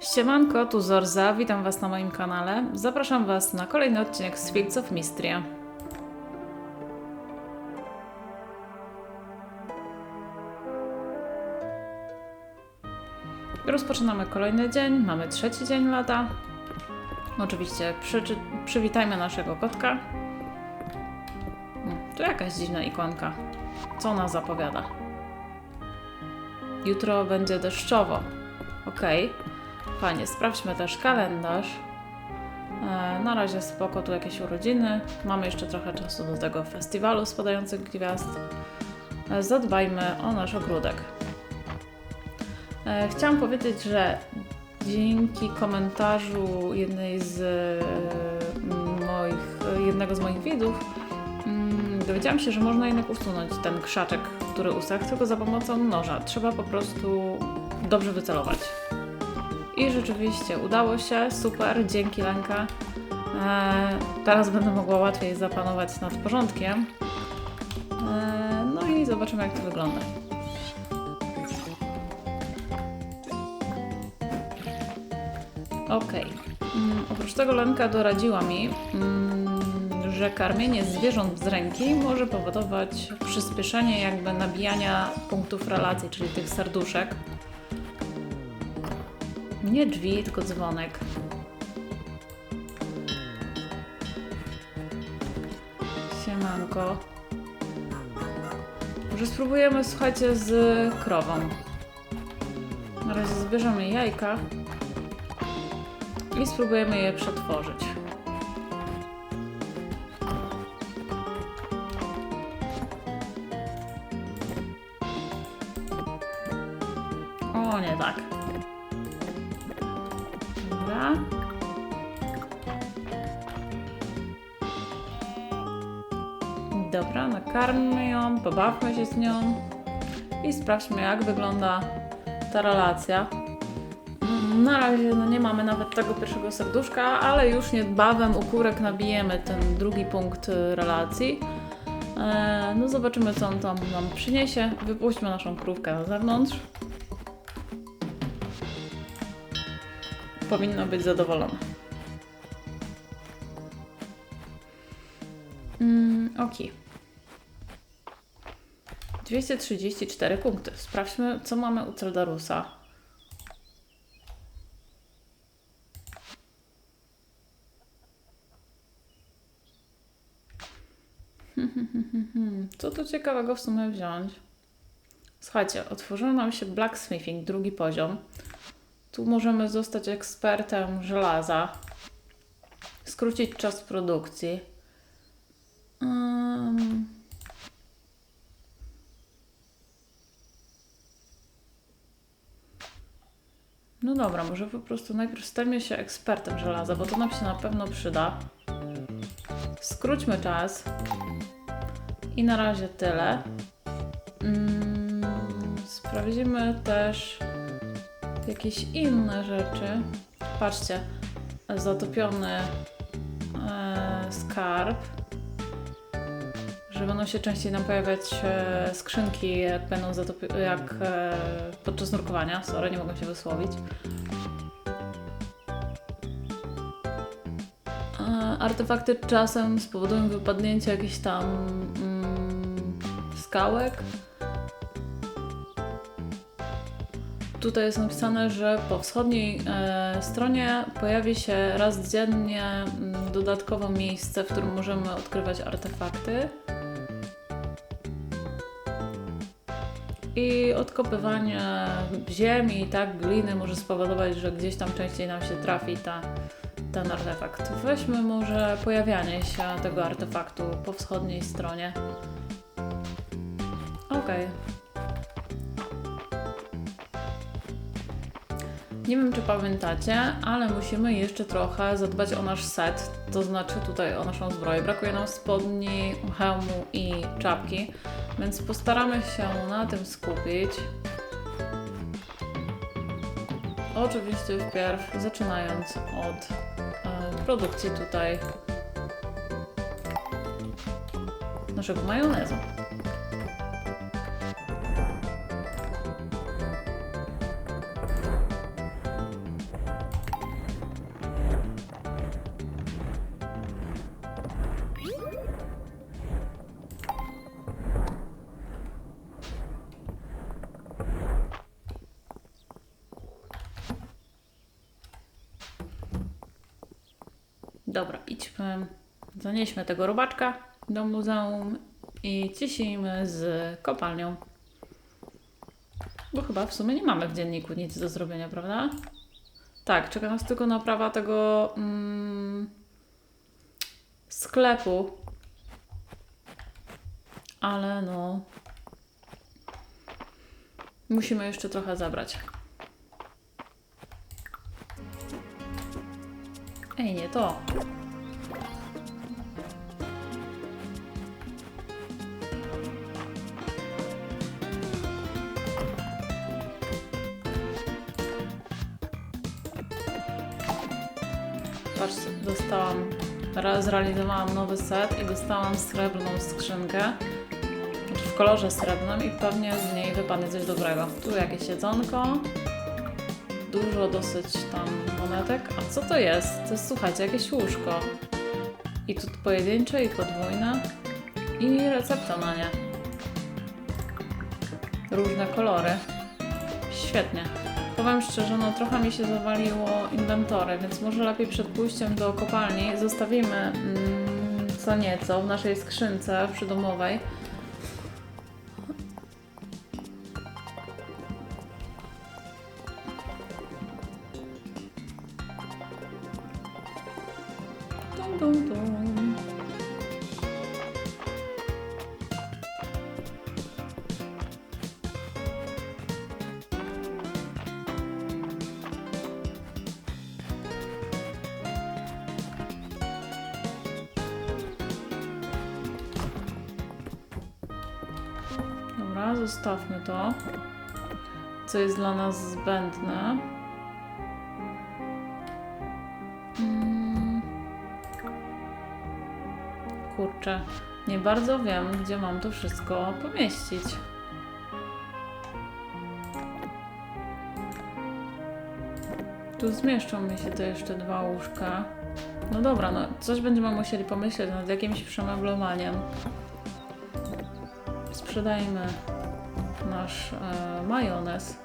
Siemanko, tu Zorza, witam Was na moim kanale. Zapraszam Was na kolejny odcinek z Fields of Mistria. Rozpoczynamy kolejny dzień, mamy trzeci dzień lata. Oczywiście przyczy- przywitajmy naszego kotka. Hmm, Tu jakaś dziwna ikonka. Co ona zapowiada? Jutro będzie deszczowo. Okej. Fajnie, sprawdźmy też kalendarz. E, na razie spoko, tu jakieś urodziny. Mamy jeszcze trochę czasu do tego festiwalu spadających gwiazd. E, zadbajmy o nasz ogródek. E, chciałam powiedzieć, że dzięki komentarzu jednej z moich, jednego z moich widzów mm, dowiedziałam się, że można jednak usunąć ten krzaczek, który usachł, tylko za pomocą noża. Trzeba po prostu dobrze wycelować. I rzeczywiście udało się, super, dzięki Lenka. E, teraz będę mogła łatwiej zapanować nad porządkiem. E, no i zobaczymy, jak to wygląda. Ok. Mm, oprócz tego Lenka doradziła mi, mm, że karmienie zwierząt z ręki może powodować przyspieszenie jakby nabijania punktów relacji, czyli tych serduszek. Nie drzwi, tylko dzwonek. Siemanko. Może spróbujemy, słuchajcie, z krową. Na razie zbierzemy jajka i spróbujemy je przetworzyć. Pobawmy się z nią i sprawdźmy, jak wygląda ta relacja. Na razie no nie mamy nawet tego pierwszego serduszka, ale już niedbawem u kurek nabijemy ten drugi punkt y, relacji. E, No zobaczymy, co on tam nam przyniesie. Wypuśćmy naszą krówkę na zewnątrz. Powinno być zadowolona. Mm, ok. 234 punkty. Sprawdźmy, co mamy u Celdarusa. Co tu ciekawego w sumie wziąć? Słuchajcie, otworzył nam się blacksmithing, drugi poziom. Tu możemy zostać ekspertem żelaza, skrócić czas produkcji. Ym. No dobra, może po prostu najpierw stajmy się ekspertem żelaza, bo to nam się na pewno przyda. Skróćmy czas. I na razie tyle. Mm, sprawdzimy też jakieś inne rzeczy. Patrzcie, zatopiony e, skarb. Że będą się częściej nam pojawiać e, skrzynki, jak będą zatopi- jak e, podczas nurkowania. Sorry, nie mogę się wysłowić. E, artefakty czasem spowodują wypadnięcie jakichś tam mm, skałek. Tutaj jest napisane, że po wschodniej e, stronie pojawi się raz dziennie mm, dodatkowe miejsce, w którym możemy odkrywać artefakty. I odkopywanie ziemi, tak, gliny może spowodować, że gdzieś tam częściej nam się trafi ta, ten artefakt. Weźmy może pojawianie się tego artefaktu po wschodniej stronie. Okej. Nie wiem, czy pamiętacie, ale musimy jeszcze trochę zadbać o nasz set, to znaczy tutaj o naszą zbroję. Brakuje nam spodni, hełmu i czapki, więc postaramy się na tym skupić. Oczywiście wpierw zaczynając od e, produkcji tutaj naszego majonezu. Dobra, idźmy, zanieśmy tego robaczka do muzeum i ciśnijmy z kopalnią. Bo chyba w sumie nie mamy w dzienniku nic do zrobienia, prawda? Tak, czeka nas tylko naprawa tego mm, sklepu. Ale no. Musimy jeszcze trochę zabrać. Ej, nie to. Patrzcie, dostałam, zrealizowałam nowy set i dostałam srebrną skrzynkę. Znaczy w kolorze srebrnym i pewnie z niej wypadnie coś dobrego. Tu jakieś jedzonko. Dużo dosyć tam monetek. A co to jest? To jest, słuchajcie, jakieś łóżko. I tu pojedyncze i podwójne. I recepta na nie. Różne kolory. Świetnie. Powiem szczerze, no trochę mi się zawaliło inwentory, więc może lepiej przed pójściem do kopalni zostawimy mm, co nieco w naszej skrzynce przydomowej. Dobra, zostawmy to, co jest dla nas zbędne. Mm. Kurczę, nie bardzo wiem, gdzie mam to wszystko pomieścić. Tu zmieszczą mi się te jeszcze dwa łóżka. No dobra, no coś będziemy musieli pomyśleć nad jakimś przemeblowaniem. Sprzedajmy nasz e, majonez,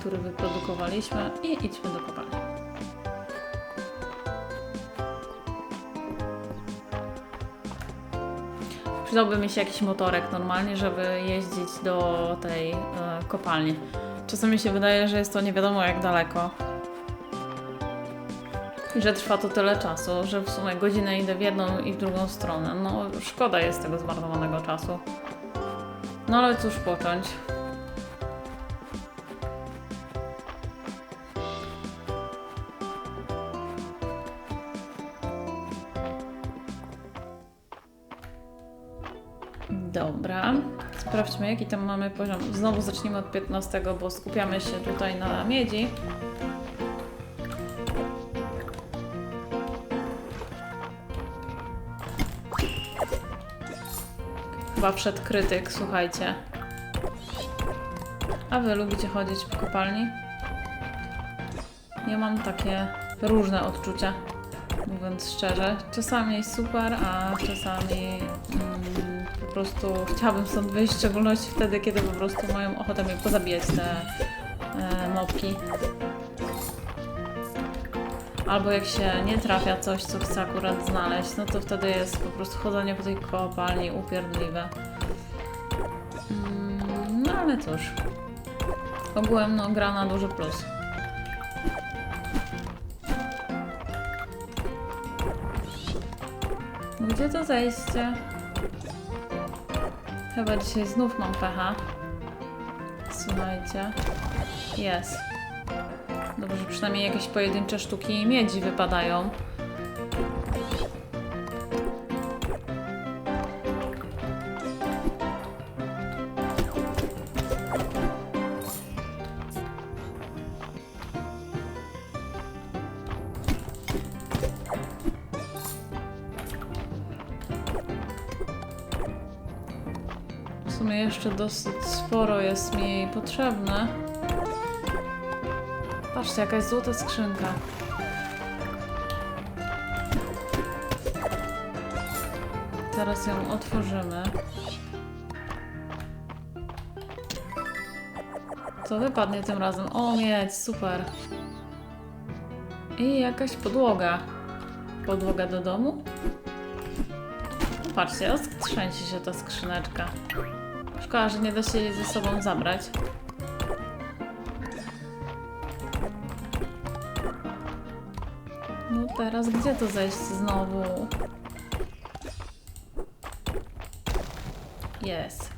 który wyprodukowaliśmy i idźmy do kopalni. Przydałby mi się jakiś motorek normalnie, żeby jeździć do tej e, kopalni. Czasami się wydaje, że jest to nie wiadomo jak daleko. I że trwa to tyle czasu, że w sumie godzinę idę w jedną i w drugą stronę. No, szkoda jest tego zmarnowanego czasu. No ale cóż począć. Dobra, sprawdźmy jaki tam mamy poziom. Znowu zacznijmy od 15, bo skupiamy się tutaj na miedzi. Chyba wszedł krytyk, słuchajcie. A wy lubicie chodzić po kopalni? Ja mam takie różne odczucia, mówiąc szczerze. Czasami super, a czasami mm, po prostu chciałabym stąd wyjść, w szczególności wtedy, kiedy po prostu mają ochotę mnie pozabijać te e, mopki. Albo jak się nie trafia coś, co chcę akurat znaleźć, no to wtedy jest po prostu chodzenie po tej kopalni upierdliwe. Mm, No ale cóż. Ogółem no gra na duży plus. Gdzie to zejście? Chyba dzisiaj znów mam pecha. Słuchajcie. Jest. Przynajmniej jakieś pojedyncze sztuki miedzi wypadają. W sumie jeszcze dosyć sporo jest mi potrzebne. Patrzcie, jakaś złota skrzynka. Teraz ją otworzymy. Co wypadnie tym razem? O, mieć, super. I jakaś podłoga. podłoga do domu. Patrzcie, trzęsie się ta skrzyneczka. Szkoda, że nie da się jej ze sobą zabrać. Teraz gdzie to zejść znowu? Jest.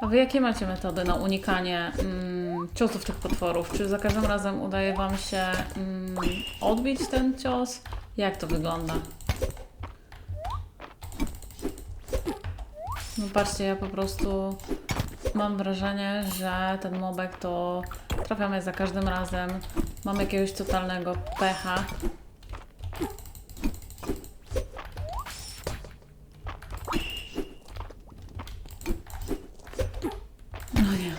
A wy jakie macie metody na unikanie mm, ciosów tych potworów? Czy za każdym razem udaje wam się mm, odbić ten cios? Jak to wygląda? No patrzcie, ja po prostu mam wrażenie, że ten mobek to trafiamy za każdym razem. Mam jakiegoś totalnego pecha. No nie.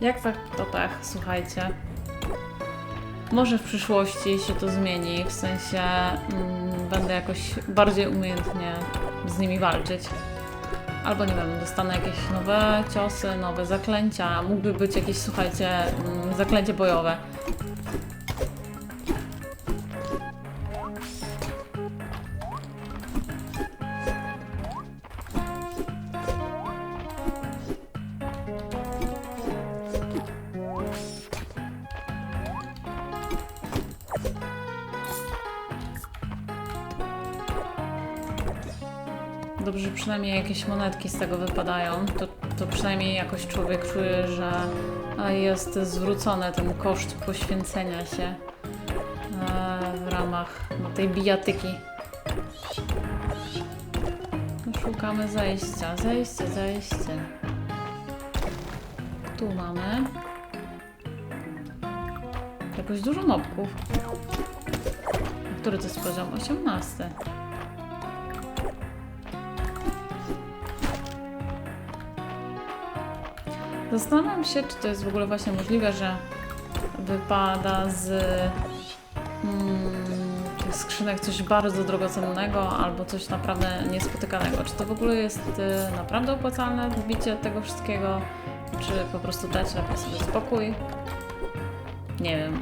Jak tak to pech, słuchajcie. Może w przyszłości się to zmieni, w sensie mm, będę jakoś bardziej umiejętnie z nimi walczyć. Albo nie wiem, dostanę jakieś nowe ciosy, nowe zaklęcia. Mógłby być jakieś, słuchajcie, mm, zaklęcie bojowe. Przynajmniej jakieś monetki z tego wypadają. To, to przynajmniej jakoś człowiek czuje, że jest zwrócony ten koszt poświęcenia się e, w ramach no, tej bijatyki. No, szukamy zejścia, zejście, zejście. Tu mamy. Jakoś dużo mobków. Który to jest poziom? 18. Zastanawiam się, czy to jest w ogóle właśnie możliwe, że wypada z mm, tych skrzynek coś bardzo drogocennego albo coś naprawdę niespotykanego. Czy to w ogóle jest y, naprawdę opłacalne wbicie tego wszystkiego, czy po prostu dać lepiej sobie spokój? Nie wiem.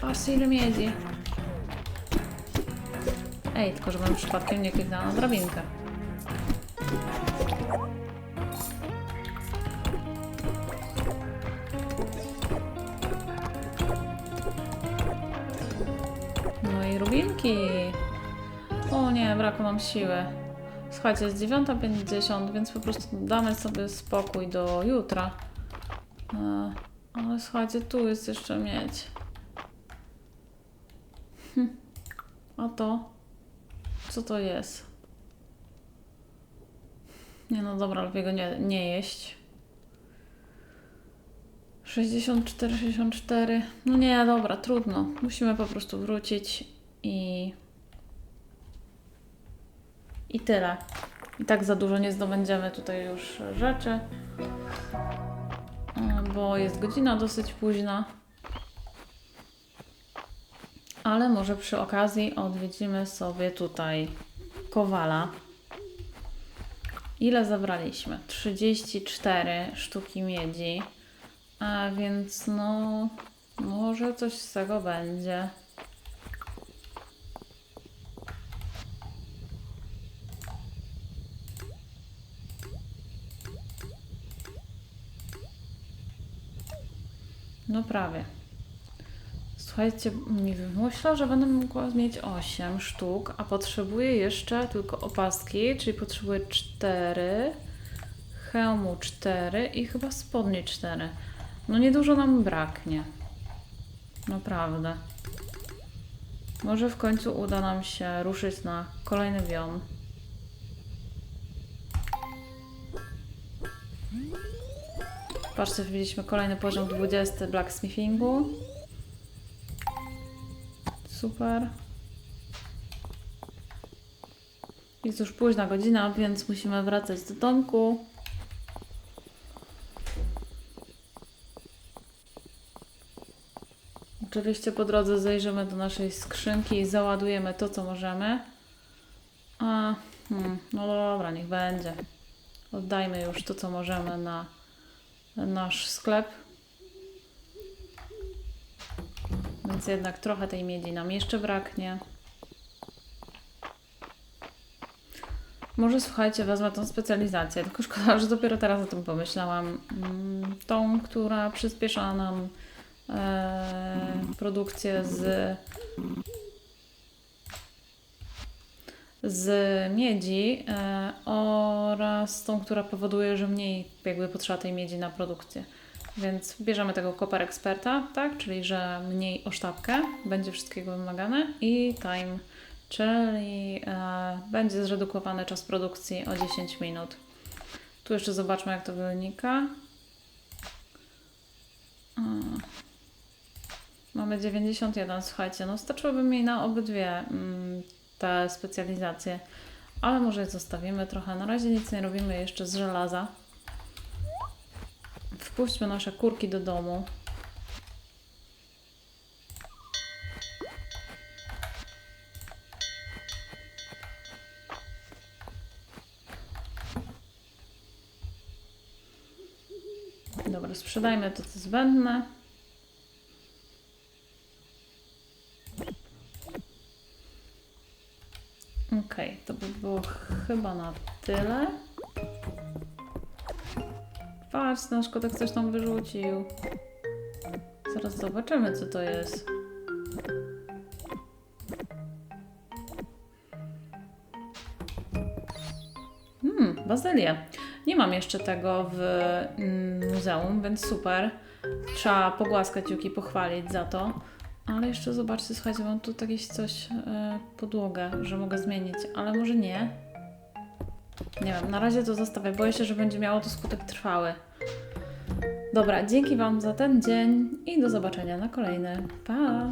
Patrzcie ile miedzi. Ej, tylko żebym przypadkiem nie kliknęła na drabinkę. I rubinki. O nie, brakło nam siły. Słuchajcie, jest 9.50, więc po prostu damy sobie spokój do jutra. E, ale słuchajcie, tu jest jeszcze miedź. Hm. A to? Co to jest? Nie no dobra, lepiej go nie, nie jeść. 64, 64. No nie, dobra, trudno. Musimy po prostu wrócić i. I tyle. I tak za dużo nie zdobędziemy tutaj już rzeczy. E, Bo jest godzina dosyć późna. Ale może przy okazji odwiedzimy sobie tutaj Kowala. Ile zabraliśmy? 34 sztuki miedzi. A więc no, może coś z tego będzie. No prawie. Słuchajcie, mi wymyśla, że będę mogła mieć 8 sztuk, a potrzebuję jeszcze tylko opaski, czyli potrzebuję 4, hełmu 4 i chyba spodni 4. No niedużo nam braknie. Naprawdę. Może w końcu uda nam się ruszyć na kolejny wion. Patrzcie, wbiliśmy kolejny poziom 20 blacksmithingu. Super. Jest już późna godzina, więc musimy wracać do domku. Oczywiście po drodze zajrzymy do naszej skrzynki i załadujemy to, co możemy. A, hmm, no dobra, niech będzie. Oddajmy już to, co możemy na nasz sklep. Więc jednak trochę tej miedzi nam jeszcze braknie. Może słuchajcie, wezmę tą specjalizację, tylko szkoda, że dopiero teraz o tym pomyślałam. Mm, Tą, która przyspiesza nam e, produkcję z, z miedzi e, oraz tą, która powoduje, że mniej jakby potrzeba tej miedzi na produkcję. Więc bierzemy tego Copper Experta, tak? Czyli że mniej o sztabkę, będzie wszystkiego wymagane i time, czyli e, będzie zredukowany czas produkcji o 10 minut. Tu jeszcze zobaczmy, jak to wynika. A. Mamy 91, słuchajcie, no starczyłoby mi na obydwie mm, te specjalizacje, ale może zostawimy trochę. Na razie nic nie robimy jeszcze z żelaza. Wpuśćmy nasze kurki do domu. Dobra, sprzedajmy to, co zbędne. Okej, to by było chyba na tyle. Patrz, nasz kotek coś tam wyrzucił. Zaraz zobaczymy, co to jest. Hmm, bazylia. Nie mam jeszcze tego w mm, muzeum, więc super. Trzeba pogłaskać Juki, pochwalić za to. Ale jeszcze zobaczcie, słuchajcie, mam tu jakieś coś, e, podłogę, że mogę zmienić, ale może nie. Nie wiem, na razie to zostawię. Boję się, że będzie miało to skutek trwały. Dobra, dzięki Wam za ten dzień i do zobaczenia na kolejny. Pa!